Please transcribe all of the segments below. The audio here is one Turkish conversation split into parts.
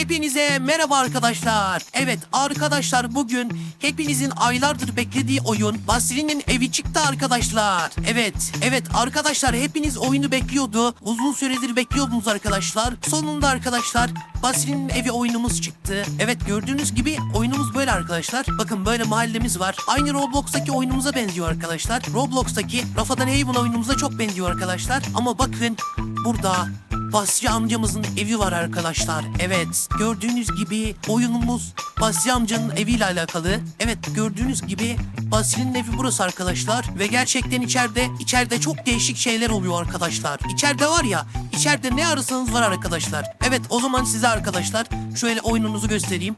Hepinize merhaba arkadaşlar. Evet arkadaşlar bugün hepinizin aylardır beklediği oyun Basri'nin evi çıktı arkadaşlar. Evet, evet arkadaşlar hepiniz oyunu bekliyordu. Uzun süredir bekliyordunuz arkadaşlar. Sonunda arkadaşlar Basri'nin evi oyunumuz çıktı. Evet gördüğünüz gibi oyunumuz böyle arkadaşlar. Bakın böyle mahallemiz var. Aynı Roblox'taki oyunumuza benziyor arkadaşlar. Roblox'taki Rafadan Haven oyunumuza çok benziyor arkadaşlar. Ama bakın burada Basri amcamızın evi var arkadaşlar. Evet gördüğünüz gibi oyunumuz Basri amcanın eviyle alakalı. Evet gördüğünüz gibi Basri'nin evi burası arkadaşlar. Ve gerçekten içeride içeride çok değişik şeyler oluyor arkadaşlar. İçeride var ya içeride ne ararsanız var arkadaşlar. Evet o zaman size arkadaşlar şöyle oyununuzu göstereyim.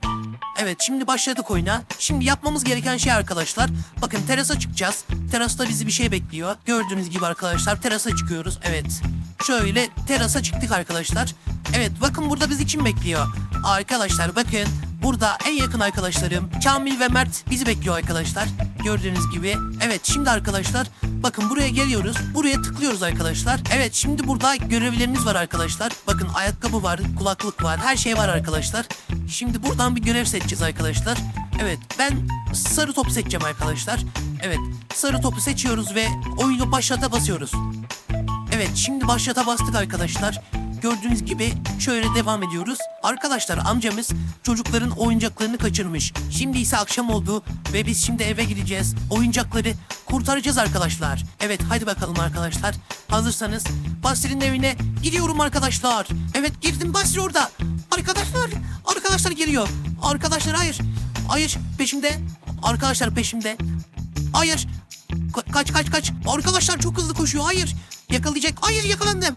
Evet şimdi başladık oyuna. Şimdi yapmamız gereken şey arkadaşlar. Bakın terasa çıkacağız. Terasta bizi bir şey bekliyor. Gördüğünüz gibi arkadaşlar terasa çıkıyoruz. Evet. Şöyle terasa çıktık arkadaşlar. Evet bakın burada bizi kim bekliyor? Arkadaşlar bakın burada en yakın arkadaşlarım Kamil ve Mert bizi bekliyor arkadaşlar. Gördüğünüz gibi. Evet şimdi arkadaşlar bakın buraya geliyoruz. Buraya tıklıyoruz arkadaşlar. Evet şimdi burada görevleriniz var arkadaşlar. Bakın ayakkabı var, kulaklık var, her şey var arkadaşlar. Şimdi buradan bir görev seçeceğiz arkadaşlar. Evet ben sarı topu seçeceğim arkadaşlar. Evet sarı topu seçiyoruz ve oyunu başlata basıyoruz. Evet şimdi başlata bastık arkadaşlar. Gördüğünüz gibi şöyle devam ediyoruz. Arkadaşlar amcamız çocukların oyuncaklarını kaçırmış. Şimdi ise akşam oldu ve biz şimdi eve gideceğiz. Oyuncakları kurtaracağız arkadaşlar. Evet hadi bakalım arkadaşlar. Hazırsanız Basri'nin evine gidiyorum arkadaşlar. Evet girdim Basri orada. Arkadaşlar arkadaşlar geliyor. Arkadaşlar hayır. Hayır peşimde. Arkadaşlar peşimde. Hayır. Ka- kaç kaç kaç. Arkadaşlar çok hızlı koşuyor. Hayır. Yakalayacak. Hayır yakalandım.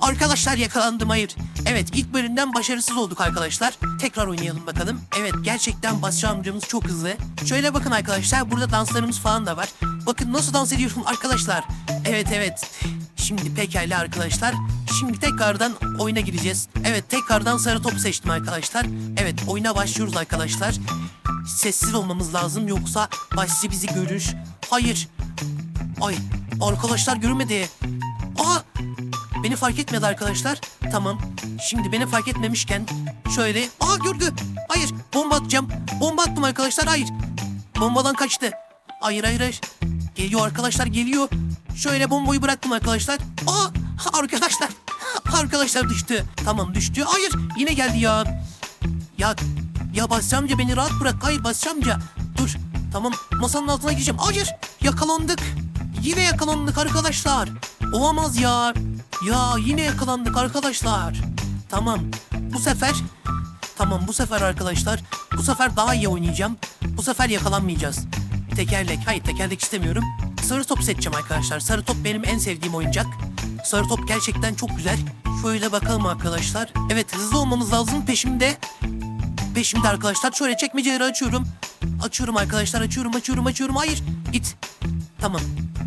Arkadaşlar yakalandım hayır. Evet ilk bölümden başarısız olduk arkadaşlar. Tekrar oynayalım bakalım. Evet gerçekten Basri amcamız çok hızlı. Şöyle bakın arkadaşlar burada danslarımız falan da var. Bakın nasıl dans ediyorum arkadaşlar. Evet evet. Şimdi pekala arkadaşlar. Şimdi tekrardan oyuna gireceğiz. Evet tekrardan sarı top seçtim arkadaşlar. Evet oyuna başlıyoruz arkadaşlar. Sessiz olmamız lazım yoksa Basri bizi görür. Hayır. Ay arkadaşlar görmedi. Aa Beni fark etmedi arkadaşlar. Tamam. Şimdi beni fark etmemişken şöyle... Aa gördü. Hayır. Bomba atacağım. Bomba attım arkadaşlar. Hayır. Bombadan kaçtı. Hayır hayır hayır. Geliyor arkadaşlar geliyor. Şöyle bombayı bıraktım arkadaşlar. Aa arkadaşlar. Arkadaşlar düştü. Tamam düştü. Hayır yine geldi ya. Ya ya Basri amca beni rahat bırak. Hayır Basri amca. Dur. Tamam masanın altına gireceğim. Hayır yakalandık. Yine yakalandık arkadaşlar. Olamaz ya. Ya yine yakalandık arkadaşlar. Tamam. Bu sefer Tamam bu sefer arkadaşlar bu sefer daha iyi oynayacağım. Bu sefer yakalanmayacağız. Tekerlek. Hayır tekerlek istemiyorum. Sarı top seçeceğim arkadaşlar. Sarı top benim en sevdiğim oyuncak. Sarı top gerçekten çok güzel. Şöyle bakalım arkadaşlar. Evet hızlı olmamız lazım. Peşimde Peşimde arkadaşlar. Şöyle çekmeceleri açıyorum. Açıyorum arkadaşlar. Açıyorum, açıyorum, açıyorum. Hayır. Git. Tamam.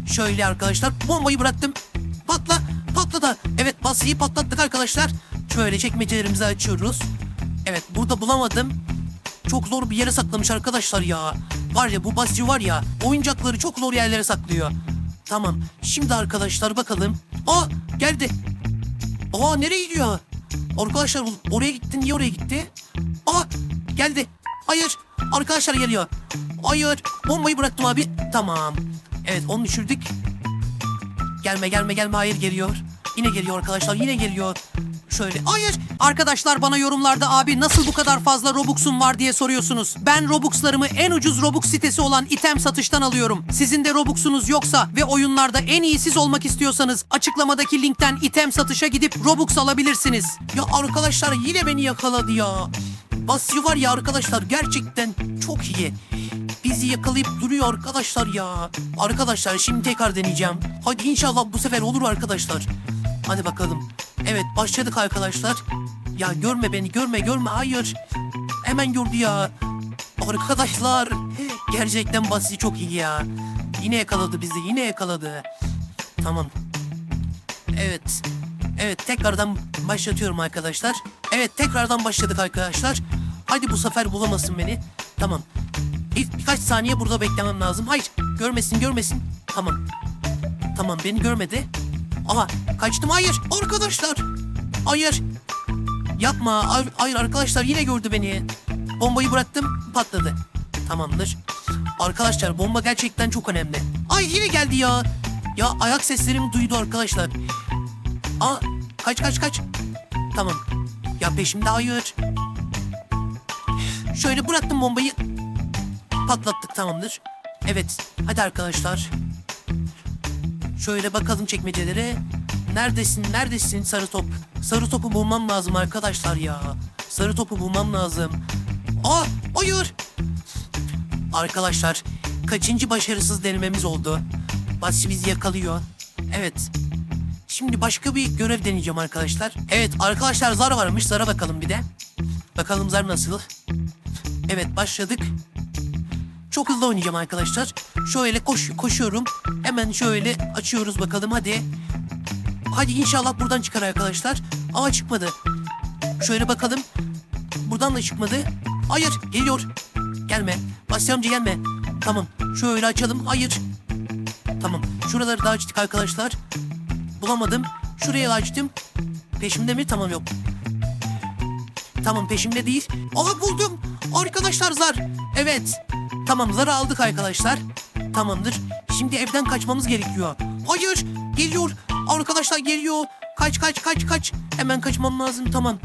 Şöyle arkadaşlar. Bombayı bıraktım. Patla. Patladı. Evet basıyı patlattık arkadaşlar. Şöyle çekmecelerimizi açıyoruz. Evet burada bulamadım. Çok zor bir yere saklamış arkadaşlar ya. Var ya bu basçı var ya oyuncakları çok zor yerlere saklıyor. Tamam. Şimdi arkadaşlar bakalım. Aa geldi. Aa nereye gidiyor? Arkadaşlar oraya gitti. Niye oraya gitti? Aa geldi. Hayır. Arkadaşlar geliyor. Hayır. Bombayı bıraktım abi. Tamam. Evet onu düşürdük. Gelme gelme gelme. Hayır geliyor. Yine geliyor arkadaşlar. Yine geliyor. Şöyle. Hayır. Arkadaşlar bana yorumlarda abi nasıl bu kadar fazla Robux'um var diye soruyorsunuz. Ben Robux'larımı en ucuz Robux sitesi olan item satıştan alıyorum. Sizin de Robux'unuz yoksa ve oyunlarda en iyi siz olmak istiyorsanız açıklamadaki linkten item satışa gidip Robux alabilirsiniz. Ya arkadaşlar yine beni yakaladı ya. Basri var ya arkadaşlar gerçekten çok iyi. Bizi yakalayıp duruyor arkadaşlar ya. Arkadaşlar şimdi tekrar deneyeceğim. Hadi inşallah bu sefer olur arkadaşlar. Hadi bakalım. Evet başladık arkadaşlar. Ya görme beni görme görme hayır. Hemen gördü ya. Arkadaşlar gerçekten Basri çok iyi ya. Yine yakaladı bizi yine yakaladı. Tamam. Evet. Evet tekrardan başlatıyorum arkadaşlar. Evet tekrardan başladık arkadaşlar. Hadi bu sefer bulamasın beni. Tamam. İlk birkaç saniye burada beklemem lazım. Hayır görmesin görmesin. Tamam. Tamam beni görmedi. Ama kaçtım hayır arkadaşlar. Hayır. Yapma. Ay- Hayır arkadaşlar yine gördü beni. Bombayı bıraktım patladı. Tamamdır. Arkadaşlar bomba gerçekten çok önemli. Ay yine geldi ya. Ya ayak seslerimi duydu arkadaşlar. Aa kaç kaç kaç. Tamam. Ya peşimde hayır. Şöyle bıraktım bombayı. Patlattık tamamdır. Evet. Hadi arkadaşlar. Şöyle bakalım çekmecelere. Neredesin? Neredesin sarı top? Sarı topu bulmam lazım arkadaşlar ya. Sarı topu bulmam lazım. Aa, hayır. Arkadaşlar, kaçıncı başarısız denememiz oldu? Basri bizi yakalıyor. Evet. Şimdi başka bir görev deneyeceğim arkadaşlar. Evet arkadaşlar zar varmış. Zara bakalım bir de. Bakalım zar nasıl? Evet başladık. Çok hızlı oynayacağım arkadaşlar. Şöyle koş, koşuyorum. Hemen şöyle açıyoruz bakalım hadi. Hadi inşallah buradan çıkar arkadaşlar. Ama çıkmadı. Şöyle bakalım. Buradan da çıkmadı. Hayır geliyor. Gelme. Basri amca gelme. Tamam. Şöyle açalım. Hayır. Tamam. Şuraları da açtık arkadaşlar. Bulamadım. Şuraya açtım. Peşimde mi? Tamam yok. Tamam peşimde değil. Aa buldum. Arkadaşlar zar. Evet. Tamam zarı aldık arkadaşlar. Tamamdır. Şimdi evden kaçmamız gerekiyor. Hayır. Geliyor. Arkadaşlar geliyor. Kaç kaç kaç kaç. Hemen kaçmam lazım. Tamam.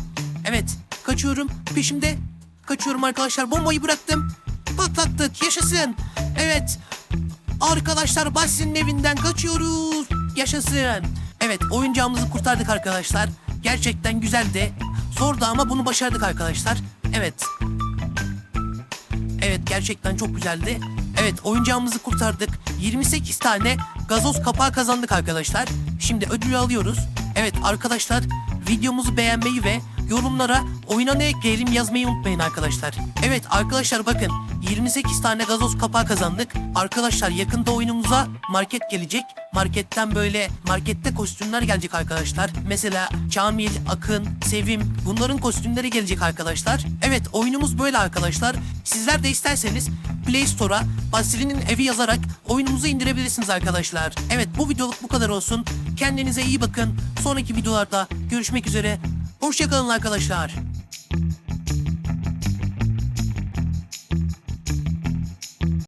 Evet. Kaçıyorum. Peşimde. Kaçıyorum arkadaşlar. Bombayı bıraktım. Patlattık. Yaşasın. Evet. Arkadaşlar Basri'nin evinden kaçıyoruz. Yaşasın. Evet oyuncağımızı kurtardık arkadaşlar. Gerçekten güzeldi. Zordu ama bunu başardık arkadaşlar. Evet. Evet gerçekten çok güzeldi. Evet oyuncağımızı kurtardık. 28 tane gazoz kapağı kazandık arkadaşlar. Şimdi ödülü alıyoruz. Evet arkadaşlar videomuzu beğenmeyi ve yorumlara oyuna ne ekleyelim yazmayı unutmayın arkadaşlar. Evet arkadaşlar bakın 28 tane gazoz kapağı kazandık. Arkadaşlar yakında oyunumuza market gelecek. Marketten böyle markette kostümler gelecek arkadaşlar. Mesela Kamil, Akın, Sevim bunların kostümleri gelecek arkadaşlar. Evet oyunumuz böyle arkadaşlar. Sizler de isterseniz Play Store'a Basri'nin evi yazarak oyunumuzu indirebilirsiniz arkadaşlar. Evet bu videoluk bu kadar olsun. Kendinize iyi bakın. Sonraki videolarda görüşmek üzere. Hoşçakalın arkadaşlar.